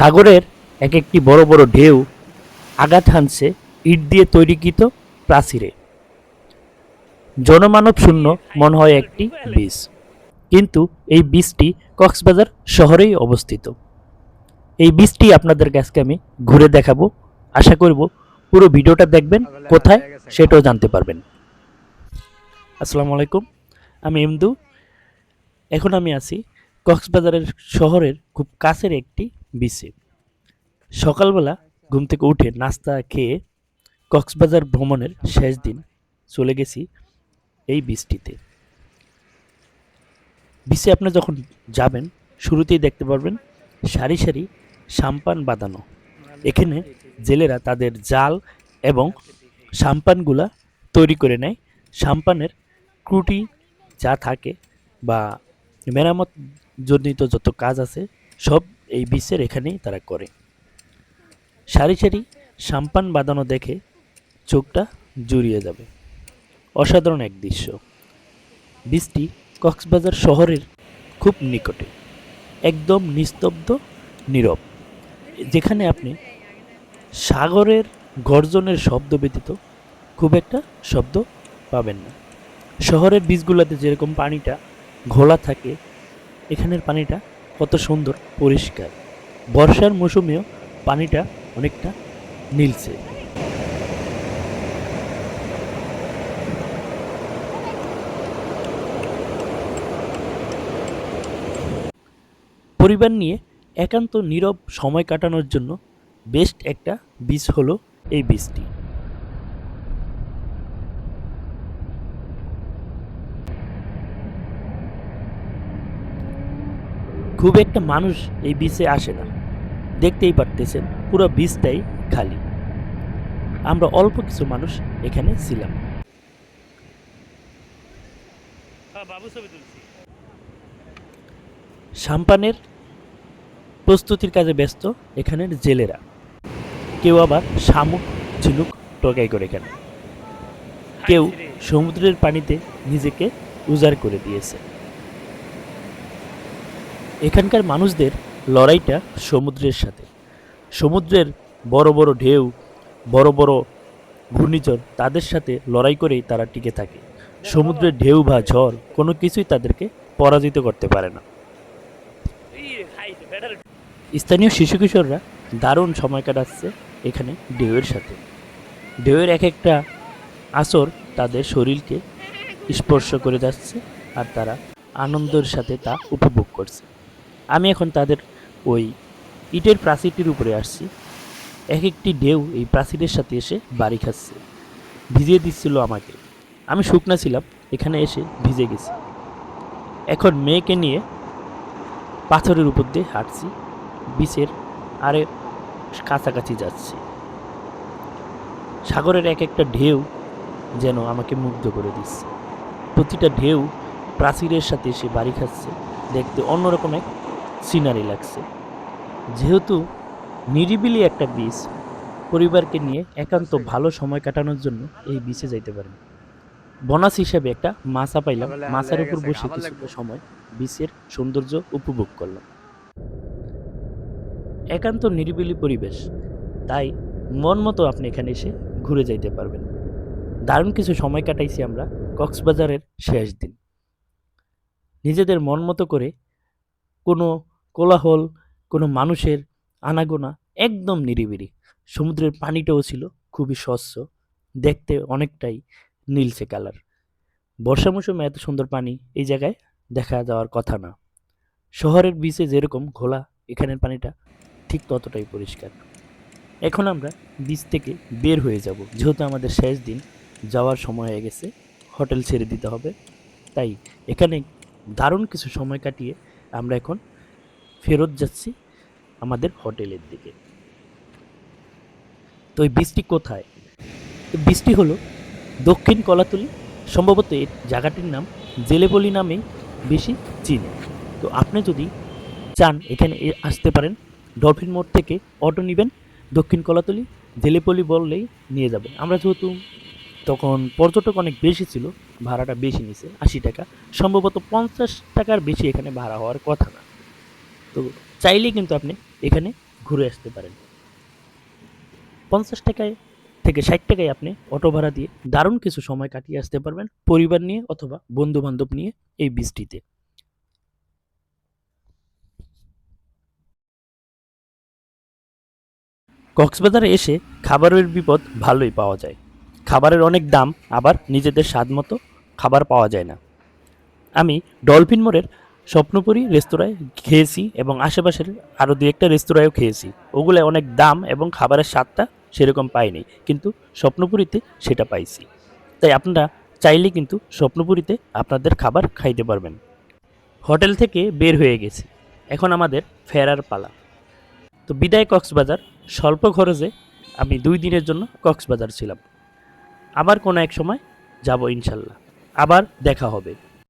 সাগরের এক একটি বড় বড় ঢেউ আঘাত হানছে ইট দিয়ে তৈরিকৃত প্রাচীরে। জনমানব শূন্য মনে হয় একটি বীজ। কিন্তু এই বীজটি কক্সবাজার শহরেই অবস্থিত। এই বীজটি আপনাদের কাছকে আমি ঘুরে দেখাবো। আশা করব পুরো ভিডিওটা দেখবেন, কোথায় সেটাও জানতে পারবেন। আসসালামু আলাইকুম, আমি এমদু। এখন আমি আছি কক্সবাজারের শহরের খুব কাছের একটি বিচে সকালবেলা ঘুম থেকে উঠে নাস্তা খেয়ে কক্সবাজার ভ্রমণের শেষ দিন চলে গেছি এই বীজটিতে বিচে আপনি যখন যাবেন, শুরুতেই দেখতে পারবেন সারি সারি সাম্পান বাঁধানো। এখানে জেলেরা তাদের জাল এবং সাম্পানগুলা তৈরি করে নেয়। সাম্পানের ক্রুটি যা থাকে বা মেরামত জনিত যত কাজ আছে, সব এই বিচের এখানেই তারা করে। সারি সারি সাম্পান বাঁধানো দেখে চোখটা জুড়িয়ে যাবে। অসাধারণ এক দৃশ্য। বীজটি কক্সবাজার শহরের খুব নিকটে। একদম নিস্তব্ধ, নীরব। যেখানে আপনি সাগরের গর্জনের শব্দ ব্যতীত খুব একটা শব্দ পাবেন না। শহরের বীজগুলোতে যেরকম পানিটা ঘোলা থাকে, এখানের পানিটা কত সুন্দর, পরিষ্কার। বর্ষার মৌসুমেও পানিটা অনেকটা নীলছে পরিবার নিয়ে একান্ত নীরব সময় কাটানোর জন্য বেস্ট একটা বীজ হলো এই বীজটি। খুব একটা মানুষ এই বিচে আসে না। দেখতেই পারতেছেন পুরো বিচটাই খালি। আমরা অল্প কিছু মানুষ এখানে ছিলাম। সাম্পানের প্রস্তুতির কাজে ব্যস্ত এখানের জেলেরা। কেউ আবার শামুক ঝিনুক টকাই করে এখানে কেউ সমুদ্রের পানিতে নিজেকে উজাড় করে দিয়েছে। এখানকার মানুষদের লড়াইটা সমুদ্রের সাথে। সমুদ্রের বড় বড় ঢেউ, বড় বড় ঘূর্ণিঝড় তাদের সাথে লড়াই করেই তারা টিকে থাকে। সমুদ্রের ঢেউ বা ঝড় কোনো কিছুই তাদেরকে পরাজিত করতে পারে না। স্থানীয় শিশু কিশোররা দারুণ সময় কাটাচ্ছে এখানে ঢেউয়ের সাথে। ঢেউয়ের এক একটা আসর তাদের শরীরকে স্পর্শ করে যাচ্ছে আর তারা আনন্দের সাথে তা উপভোগ করছে। আমি এখন তাদের ওই ইটের প্রাচীরটির উপরে আসছি। এক একটি ঢেউ এই প্রাচীরের সাথে এসে বাড়ি খাচ্ছে। ভিজিয়ে দিচ্ছিল আমাকে। আমি শুকনা ছিলাম, এখানে এসে ভিজে গেছি। এখন মেয়েকে নিয়ে পাথরের উপর দিয়ে হাঁটছি, বিচের আরে কাছাকাছি যাচ্ছি। সাগরের এক একটা ঢেউ যেন আমাকে মুগ্ধ করে দিচ্ছে। প্রতিটা ঢেউ প্রাচীরের সাথে এসে বাড়ি খাচ্ছে, দেখতে অন্যরকম এক সিনারি লাগছে। যেহেতু নিরিবিলি একটা বিচ পরিবারকে নিয়ে একান্ত ভালো সময় কাটানোর জন্য এই বিচে যাইতে পারেন। বোনাস হিসেবে একটা মাছা পাইলাম। মাছার উপর বসে কিছুটা সময় বিচের সৌন্দর্য উপভোগ করলাম। একান্ত নিরিবিলি পরিবেশ তাই মন মতো আপনি এখানে এসে ঘুরে যাইতে পারবেন। দারুণ কিছু সময় কাটাইছি আমরা কক্সবাজারের শেষ দিন। নিজেদের মন মতো করে কোনো কোলাহল, কোনো মানুষের আনাগোনা একদম নিরিবিলি। সমুদ্রের পানিটাও ছিল খুবই স্বচ্ছ, দেখতে অনেকটাই নীলচে কালার। বর্ষা মৌসুমে এত সুন্দর পানি এই জায়গায় দেখা যাওয়ার কথা না। শহরের বিচে যেরকম ঘোলা, এখানের পানিটা ঠিক ততটাই পরিষ্কার। এখন আমরা বিচ থেকে বের হয়ে যাব। যেহেতু আমাদের শেষ দিন, যাওয়ার সময় হয়ে গেছে, হোটেল ছেড়ে দিতে হবে। তাই এখানে দারুণ কিছু সময় কাটিয়ে আমরা এখন ফেরত যাচ্ছি আমাদের হোটেলের দিকে। তো এই বীজটি কোথায়? তো বীজটি হলো দক্ষিণ কলাতলি, সম্ভবত এই জায়গাটির নাম জেলেপলি নামেই বেশি চিনি। তো আপনি যদি চান এখানে আসতে পারেন, ডলফিন মোড় থেকে অটো নেবেন, দক্ষিণ কলাতলি জেলেপলি বললেই নিয়ে যাবে আমরা যেহেতু তখন পর্যটক অনেক বেশি ছিল, ভাড়াটা বেশি নিছে, আশি টাকা, সম্ভবত পঞ্চাশ টাকার বেশি এখানে ভাড়া হওয়ার কথা না। তো চাইলেই কিন্তু আপনি এখানে ঘুরে আসতে পারেন। পঞ্চাশ টাকায় থেকে ষাট টাকায় আপনি অটো ভাড়া দিয়ে দারুণ কিছু সময় কাটিয়ে আসতে পারবেন পরিবার নিয়ে অথবা বন্ধু বান্ধব নিয়ে এই বীজটিতে। কক্সবাজারে এসে খাবারের বিপদ ভালোই পাওয়া যায়। খাবারের অনেক দাম আবার নিজেদের স্বাদ মতো খাবার পাওয়া যায় না। আমি ডলফিন মোড়ের স্বপ্নপুরী রেস্তোরাঁয় খেয়েছি এবং আশেপাশের আরও দু একটা রেস্তোরাঁয়ও খেয়েছি। ওগুলো অনেক দাম এবং খাবারের স্বাদটা সেরকম পাইনি, কিন্তু স্বপ্নপুরীতে সেটা পাইছি। তাই আপনারা চাইলে কিন্তু স্বপ্নপুরীতে আপনাদের খাবার খাইতে পারবেন। হোটেল থেকে বের হয়ে গেছি। এখন আমাদের ফেরার পালা। তো বিদায় কক্সবাজার। স্বল্প খরচে আমি দুই দিনের জন্য কক্সবাজার ছিলাম। আবার কোনো এক সময় যাব ইনশাল্লাহ। আবার দেখা হবে।